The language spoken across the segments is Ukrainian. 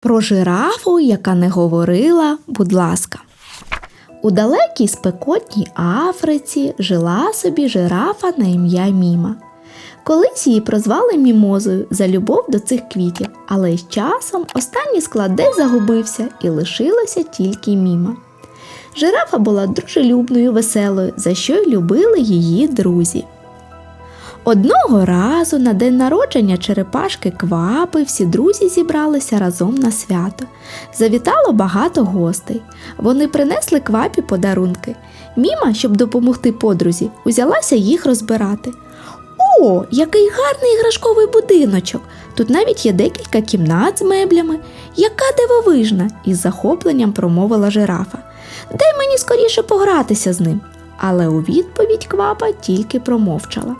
Про жирафу, яка не говорила, будь ласка. У далекій спекотній Африці жила собі жирафа на ім'я Міма. Колись її прозвали мімозою за любов до цих квітів, але з часом останній склад десь загубився і лишилася тільки міма. Жирафа була дружелюбною, веселою, за що й любили її друзі. Одного разу на день народження черепашки квапи всі друзі зібралися разом на свято. Завітало багато гостей. Вони принесли квапі подарунки. Міма, щоб допомогти подрузі, узялася їх розбирати. О, який гарний іграшковий будиночок! Тут навіть є декілька кімнат з меблями. Яка дивовижна! із захопленням промовила жирафа. Дай мені скоріше погратися з ним. Але у відповідь квапа тільки промовчала.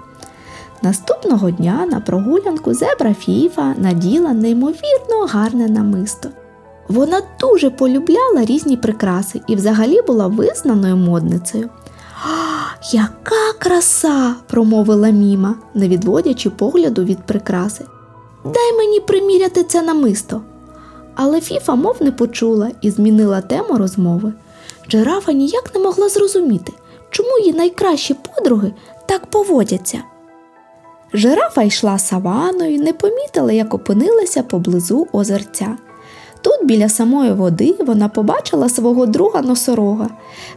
Наступного дня на прогулянку зебра Фіфа наділа неймовірно гарне намисто. Вона дуже полюбляла різні прикраси і взагалі була визнаною модницею. «А, яка краса! промовила Міма, не відводячи погляду від прикраси. Дай мені приміряти це намисто. Але Фіфа мов не почула і змінила тему розмови. Жирафа ніяк не могла зрозуміти, чому її найкращі подруги так поводяться. Жирафа йшла саваною, не помітила, як опинилася поблизу озерця. Тут, біля самої води, вона побачила свого друга носорога.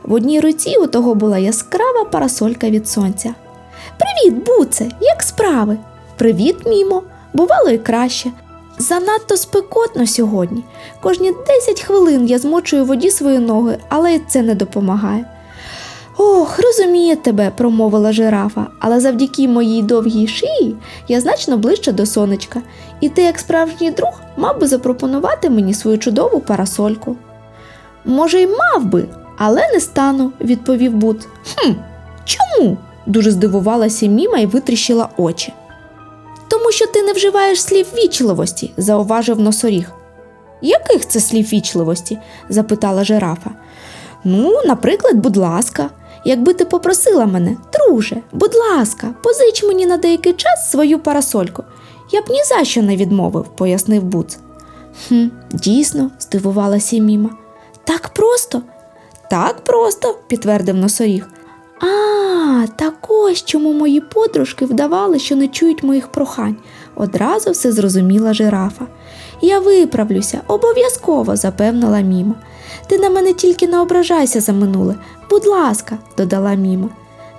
В одній руці у того була яскрава парасолька від сонця. Привіт, буце! Як справи? Привіт, мімо! Бувало і краще. Занадто спекотно сьогодні. Кожні 10 хвилин я змочую в воді свої ноги, але це не допомагає. Ох, розуміє тебе, промовила жирафа, але завдяки моїй довгій шиї я значно ближче до сонечка, і ти, як справжній друг, мав би запропонувати мені свою чудову парасольку. Може, й мав би, але не стану, відповів Бут. Хм, чому? дуже здивувалася Міма і витріщила очі. Тому що ти не вживаєш слів вічливості, зауважив носоріг. Яких це слів вічливості? запитала жирафа. Ну, наприклад, будь ласка, якби ти попросила мене, друже, будь ласка, позич мені на деякий час свою парасольку. Я б ні за що не відмовив, пояснив Буц. Хм, дійсно, здивувалася Міма. Так просто? Так просто, підтвердив носоріг. А, так ось чому мої подружки вдавали, що не чують моїх прохань. Одразу все зрозуміла жирафа. Я виправлюся, обов'язково, запевнила Міма. Ти на мене тільки не ображайся за минуле. Будь ласка, додала Міма.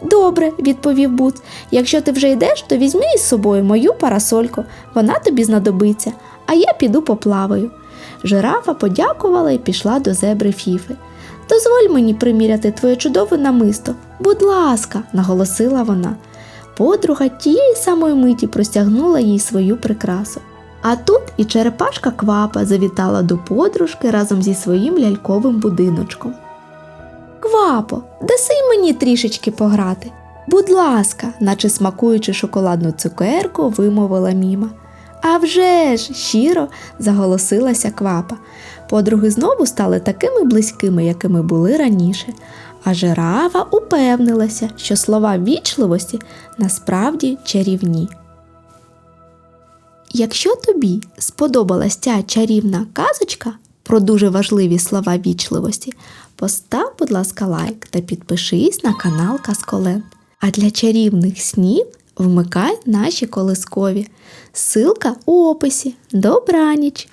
Добре, відповів Буц. Якщо ти вже йдеш, то візьми із собою мою парасольку, вона тобі знадобиться, а я піду поплаваю. Жирафа подякувала і пішла до зебри Фіфи. Дозволь мені приміряти твоє чудове намисто. Будь ласка, наголосила вона. Подруга тієї самої миті простягнула їй свою прикрасу. А тут і черепашка квапа завітала до подружки разом зі своїм ляльковим будиночком. Квапо, даси мені трішечки пограти. Будь ласка, наче смакуючи шоколадну цукерку, вимовила міма. «А вже ж!» – щиро заголосилася квапа. Подруги знову стали такими близькими, якими були раніше. А жирафа упевнилася, що слова вічливості насправді чарівні. Якщо тобі сподобалась ця чарівна казочка про дуже важливі слова вічливості, постав, будь ласка, лайк та підпишись на канал Казколент. А для чарівних снів вмикай наші колискові. Силка у описі. Добраніч!